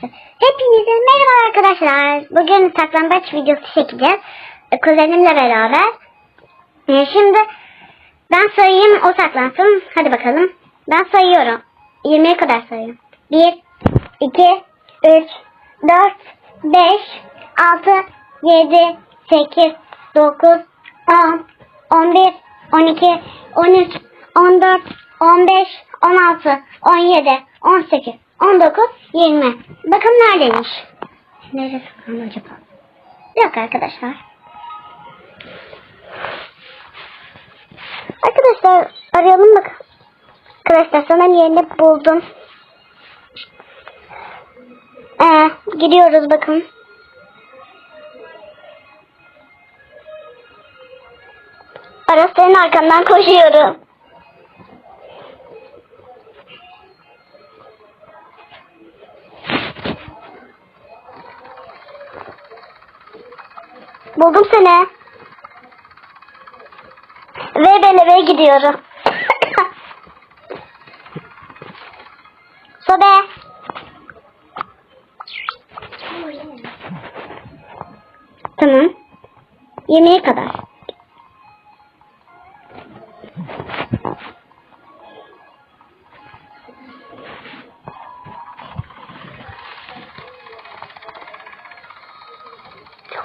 Hepinize merhaba arkadaşlar. Bugün saklambaç videosu çekeceğiz. Kuzenimle beraber. E, Şimdi ben sayayım o saklansın. Hadi bakalım. Ben sayıyorum. 20'ye kadar sayıyorum. 1, 2, 3, 4, 5, 6, 7, 8, 9, 10, 11, 12, 13, 14, 15, 16, 17, 18, 19, 20. Bakın neredeymiş. Nerede saklandı acaba? Yok arkadaşlar. Arkadaşlar arayalım bak. Arkadaşlar sanırım yerini buldum. Ee, gidiyoruz bakın. Aras senin arkandan koşuyorum. Buldum seni. Ve ben eve gidiyorum. Sobe. Tamam. Yemeğe kadar.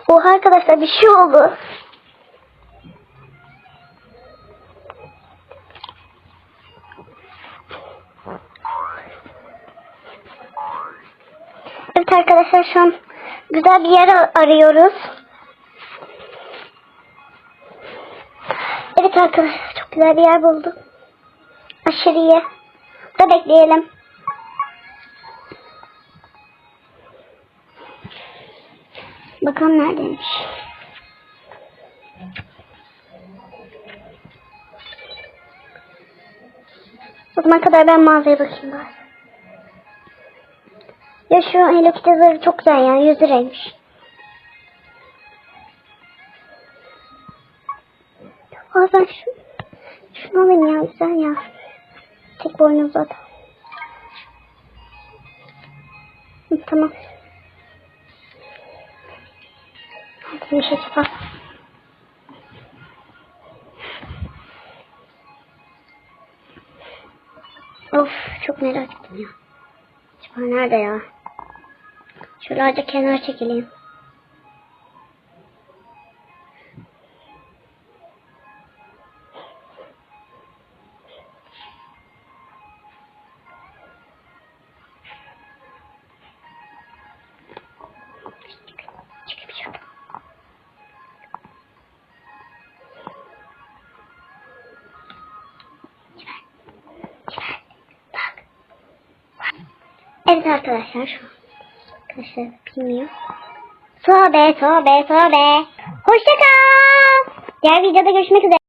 Oha arkadaşlar bir şey oldu. Evet arkadaşlar şu an güzel bir yer ar- arıyoruz. Evet arkadaşlar çok güzel bir yer buldum. Aşırı iyi. Da bekleyelim. Bakalım neredeymiş. O zaman kadar ben mağazaya bakayım bari. Ya şu Hello Kitty çok güzel yani 100 liraymış. Aa ben şu, şunu alayım ya güzel ya. Tek boynuz zaten. Tamam. Neymiş acaba? Of çok merak ettim ya. Acaba nerede ya? Şöyle kenara çekileyim. Evet arkadaşlar arkadaşlar bilmiyor. Sobe sobe sobe. Hoşça kal. Diğer videoda görüşmek üzere.